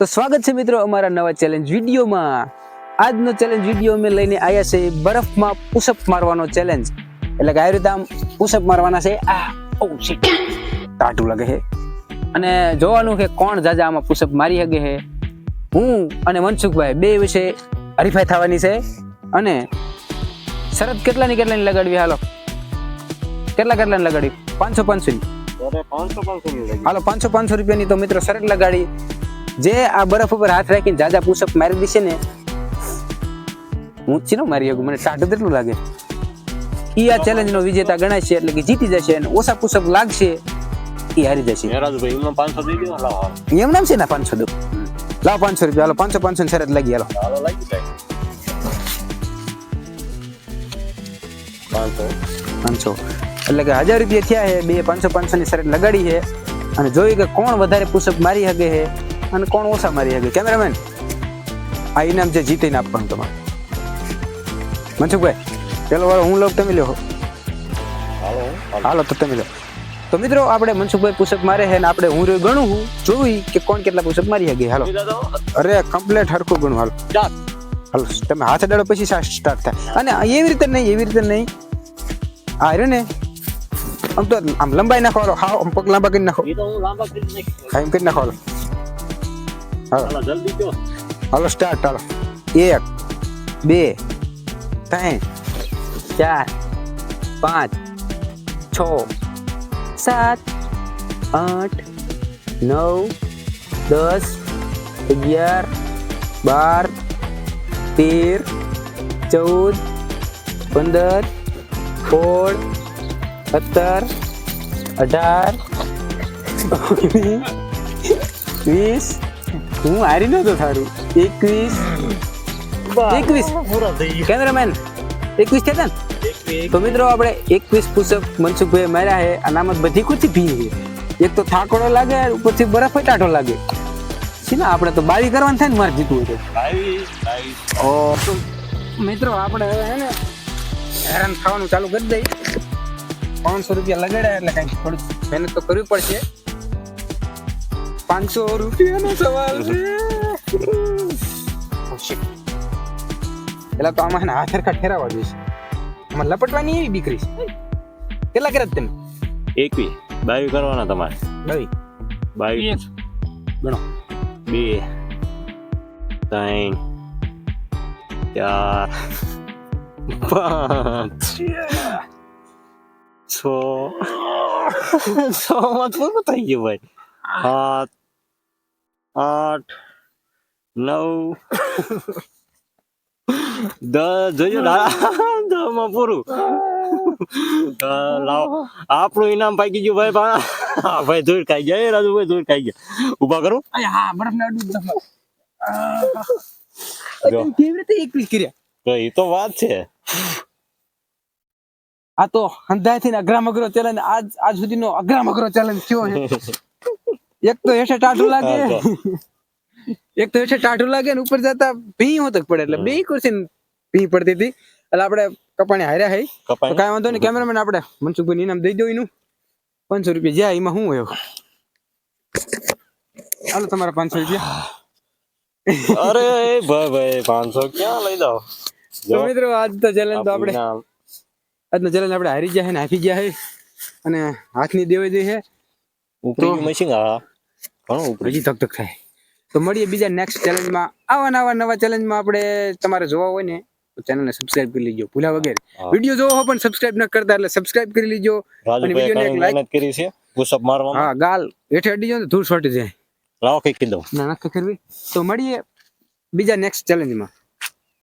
તો સ્વાગત છે મિત્રો અમારા નવા ચેલેન્જ વિડીયોમાં. આજનો ચેલેન્જ વીડિયો અમે લઈને આવ્યા છે બરફમાં પુશઅપ મારવાનો ચેલેન્જ એટલે કે રીતે આમ પુશઅપ મારવાના છે. આ ઓ શિટ ટાટું લાગે છે. અને જોવાનું કે કોણ જાજા આમાં પુશઅપ મારી શકે છે. હું અને મનસુખભાઈ બે વિશે હરીફાઈ થવાની છે. અને શરત કેટલાની કેટલાની લગાડવી હાલો. કેટલા કેટલાની લગાડવી? પાંચસો પાંચસો ની. હાલો પાંચસો પાંચસો રૂપિયાની તો મિત્રો શરત લગાડી. જે આ બરફ ઉપર હાથ રાખીને જાજા પુશઅપ મારી દેશે ને ઊંચી ન મારી શકું મને ટાઢું કેટલું લાગે. ઈ આ ચેલેન્જ નો વિજેતા ગણાશે એટલે કે જીતી જશે અને ઓછા પુશઅપ લાગશે એ હારી જશે. એમ નામ છે ને પાંચસો દો? લાવ પાંચસો રૂપિયા હાલો પાંચસો પાંચસો ની શરત લાગી હાલો. પાંચસો. એટલે કે હજાર રૂપિયા થયા છે બે પાંચસો પાંચસો ની શરત લગાડી છે અને જોયું કે કોણ વધારે પુશઅપ મારી શકે છે અને કોણ ઓછા મારી શકે કેમેરામેન? આ ઇનામ છે જીતીને આપવાનું તમારે. મનસુખભાઈ પેલો વાળો હું લઉં તમે લો? હાલો તો તમે લો. તો મિત્રો આપણે મનસુખભાઈ પુષપ મારે છે ને આપણે હું રહ્યું ગણું હું જોઈ કે કોણ કેટલા પુષપ મારી શકે. હાલો. અરે કમ્પ્લેટ હરખું ગણું હાલો. હાલો તમે હાથ અડાડો પછી સ્ટાર્ટ થાય. અને એવી રીતે નહીં એવી રીતે નહીં. આ રહ્યો ને આમ તો આમ લંબાઈ નાખો હાલો. હા આમ પગ લાંબા કરી નાખો. એમ કરી નાખો હાલો હાલો હાલો જલ્દી કયો હાલો સ્ટાર્ટ હાલો એક બે ત્રણ ચાર પાંચ છ સાત આઠ નવ દસ અગિયાર બાર તેર ચૌદ પંદર સોળ સત્તર અઢાર વીસ હું હારી નતો થારું. એકવીસ. એકવીસ. કેમેરામેન એકવીસ થયા ને? તો મિત્રો આપણે એકવીસ પુષપ મનસુખભાઈ માર્યા છે. અનામત બધી કુછી ભી છે. એક તો થાકોડો લાગે ઉપરથી બરફ ટાઢો લાગે. છે ને આપણે તો બાવી કરવાનું થાય ને મારે જીતવું તો ઓ મિત્રો આપણે હવે હે ને હેરાન ખાવાનું ચાલુ કરી દઈ પાંચસો રૂપિયા લગાડ્યા એટલે કઈ થોડી મહેનત તો કરવી પડશે. પાંચસો રૂપિયાનો સવાલ છે પેલા તો આમાં હાથ હરખા ઠેરાવા જોઈશે આમાં લપટવાની એવી બીકરી છે કેટલા કર્યા તમે એકવી બાવી કરવાના તમારે બાવી બાવી ગણો બે ત્રણ ચાર પાંચ છ છ માં થઈ ગયું ભાઈ સાત આઠ નવ દસ જોયું ને પૂરું. લાવો. આપણું ઇનામ પાકી ગયું ભાઈ હા, ભાઈ ધૂળ ખાઈ ગયા. એ રાજુભાઈ ધૂળ ખાઈ ગયા. ઊભા કરું. હા બરફ ના અડું કેવી રીતે એકવીસ કર્યા? તો એ તો વાત છે. આ તો અઘરા મગરો ચેલેન્જ આજ આજ સુધીનો અઘરા મગરો ચેલેન્જ થયો છે. એક તો હેઠે ટાઢું લાગે. એક તો હેઠે ટાઢું લાગે ને ઉપર જતા ભી હોતક પડે એટલે બે કુર્સી ભી પડતી હતી. એટલે આપણે કપાણી હાર્યા હઈ. તો કાંઈ વાંધો નહીં કેમેરામેન આપણે મનસુખભાઈ ઇનામ દઈ દો એનું. પાંચસો રૂપિયા જ્યાં એમાં શું હોય. હાલો તમારા પાંચસો રૂપિયા. અરે ભાઈ ભાઈ પાંચસો ક્યાં લઈ જાઓ? તો મિત્રો આજ તો ચેલેન્જ તો આપણે. આજનો ચેલેન્જ આપણે હારી ગયા છે ને હાફી ગયા છે અને હાથની દેવાઈ દે છે ઉપરી મશીન? હા. ઘણું ઉપરી હજી ધક ધક થાય. તો મળીએ બીજા નેક્સ્ટ ચેલેન્જમાં આવા નવા નવા ચેલેન્જમાં આપણે તમારે જોવા હોય ને તો ચેનલને સબસ્ક્રાઇબ કરી લેજો ભૂલા વગર. વીડિયો જોવો પણ સબસ્ક્રાઇબ ન કરતા એટલે સબસ્ક્રાઇબ કરી લેજો. અને વિડીયોને એક લાઈક કરી છે? પુશઅપ મારવા હા ગાલ હેઠે અડી જાય તો ધૂળ છોટી જાય. લાવો કઈ કીધું. ના નક્કી કરવી? તો મળીએ બીજા નેક્સ્ટ ચેલેન્જમાં